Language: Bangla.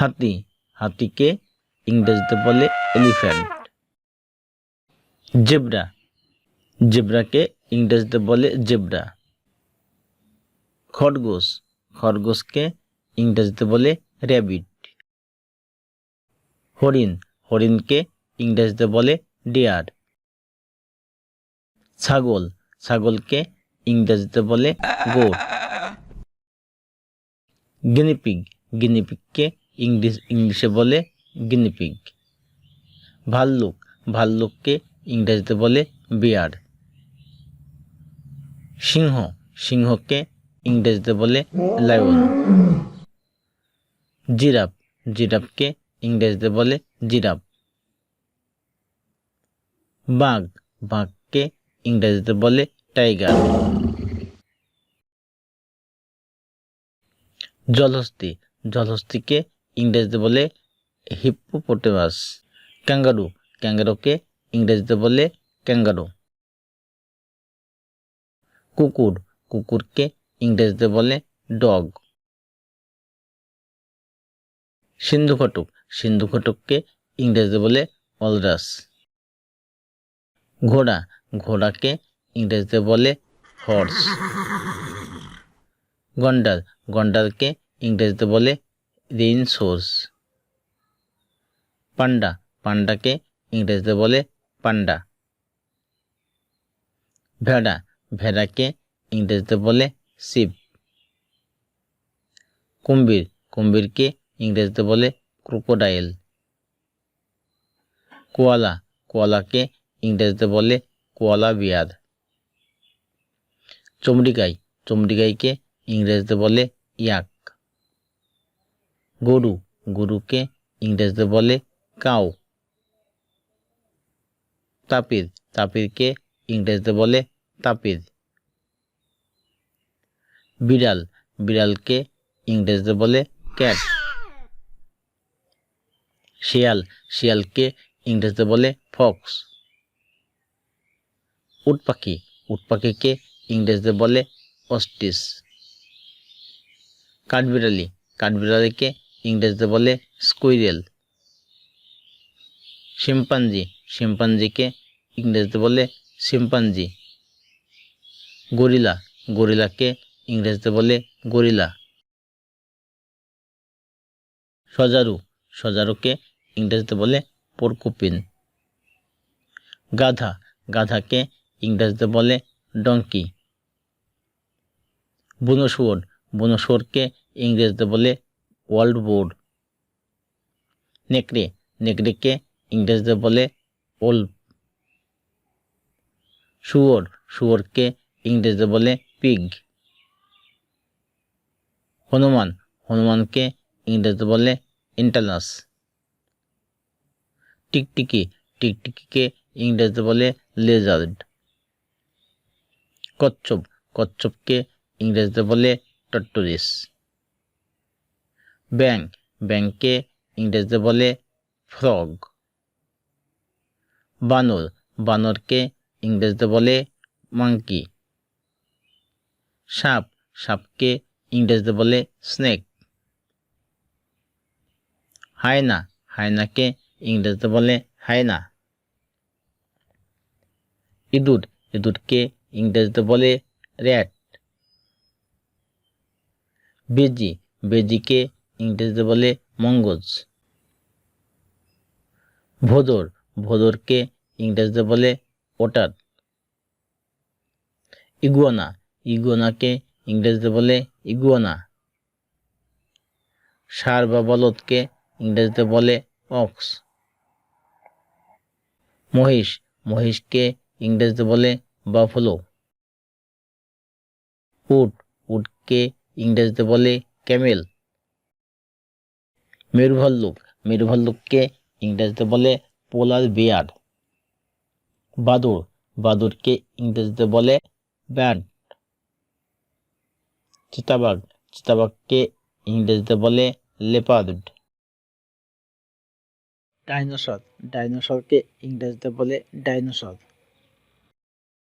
হাতি। হাতিকে ইংরেজিতে বলে এলিফ্যান্ট জেব্রা। জেব্রাকে ইংরেজিতে বলে জেব্রা। খরগোশ। খরগোশকে ইংরেজিতে বলে র্যাবিট হরিণ। হরিণকে ইংরেজিতে বলে ডিয়ার ছাগল। ছাগলকে ইংরেজিতে বলে গোট গিনিপিগ গিনিপিগকে ইংলিশ, ইংলিশে বলে গিনিপিগ ভাল্লুক, ভাল্লুককে ইংরেজিতে বলে বিয়ার সিংহ, সিংহকে ইংরেজিতে বলে লায়ন জিরাফ, জিরাফকে ইংরেজিতে বলে জিরাফ। বাঘ, বাঘকে ইংরেজিতে বলে টাইগার জলহস্তি, জলহস্তিকে ইংরেজিতে বলে হিপ্পোপটেমাস ক্যাঙ্গারু ক্যাঙ্গারুকে ইংরেজিতে বলে ক্যাঙ্গারু কুকুর, কুকুরকে ইংরেজিতে বলে ডগ সিন্ধু ঘটক, সিন্ধু ঘটককে ইংরেজিতে বলে অলরাস ঘোড়া, ঘোড়াকে ইংরেজিতে বলে হর্স গন্ডার গন্ডারকে ইংরেজিতে বলে রেইন সোর্স পান্ডা পান্ডাকে ইংরেজিতে বলে পান্ডা। ভেড়া। ভেড়াকে ইংরেজিতে বলে শিব। কুম্ভীর। কুম্ভীরকে ইংরেজিতে বলে ক্রোকোডাইল। কোয়ালা। কোয়ালাকে ইংরেজিতে বলে কোয়ালা বিয়ার। চমড়িগাই। চমড়িগাইকে ইংরেজিতে বলে ইয়াক। গরু, গরুকে ইংরেজিতে বলে কাউ তাপির তাপিরকে ইংরেজিতে বলে তাপির বিড়াল, বিড়ালকে ইংরেজিতে বলে ক্যাট শিয়াল, শিয়ালকে ইংরেজিতে বলে ফক্স উট পাখি উট পাখিকে ইংরেজিতে বলে অস্টিস কাঠবিড়ালি, কাঠবিড়ালিকে ইংরেজিতে বলে স্কুইরেল। শিম্পাঞ্জি, শিম্পাঞ্জিকে ইংরেজিতে বলে শিম্পাঞ্জি। গরিলা, গরিলাকে ইংরেজিতে বলে গরিলা। সজারু, সজারুকে ইংরেজিতে বলে পোরকুপিন। গাধা, গাধাকে ইংরেজিতে বলে ডঙ্কি বুনোশুয়োর বুনোশুয়োরকে ইংরেজিতে বলে ওয়ার্ল্ড বোর্ড। নেকড়ে, নেকড়েকে ইংরেজদের বলে ওল্প শুয়োর, শুয়োরকে ইংরেজদের বলে পিগ। হনুমান, হনুমানকে ইংরেজিতে বলে ইন্টারনাস। টিকটিকি, টিকটিকিকে ইংরেজিতে বলে লেজার্ড। কচ্ছপ, কচ্ছপকে ইংরেজিতে বলে টট্টরিস। ব্যাং ব্যাংকে ইংরেজিতে বলে ফ্রগ। বানর, বানরকে ইংরেজিতে বলে মাঙ্কি সাপ, সাপকে ইংরেজিতে বলে স্নেক। হায়না, হায়নাকে ইংরেজিতে বলে হায়না। ইঁদুর, ইঁদুরকে ইংরেজিতে বলে র্যাট। বেজি, বেজিকে ইংরেজিতে বলে মঙ্গজ। ভোদর, ভোদরকে ইংরেজিতে বলে ওটার ইগুয়ানা, ইগুয়ানাকে ইংরেজিতে বলে ইগুয়ানা। সার বা বলদকে ইংরেজিতে বলে অক্স। মহিষ, মহিষকে ইংরেজিতে বলে বাফলো। উট, উটকে ইংরেজিতে বলে ক্যামেল। মেরুভাল্লুক, মেরুভাল্লুককে ইংরেজিতে বলে পোলার বিয়ার। বাদুর বাদুরকে ইংরেজিতে বলে ব্যান্ড চিতাবাঘ, চিতাবাঘকে ইংরেজিতে বলে লেপার্ড। ডাইনোসর, ডাইনোসরকে ইংরেজিতে বলে ডাইনোসর।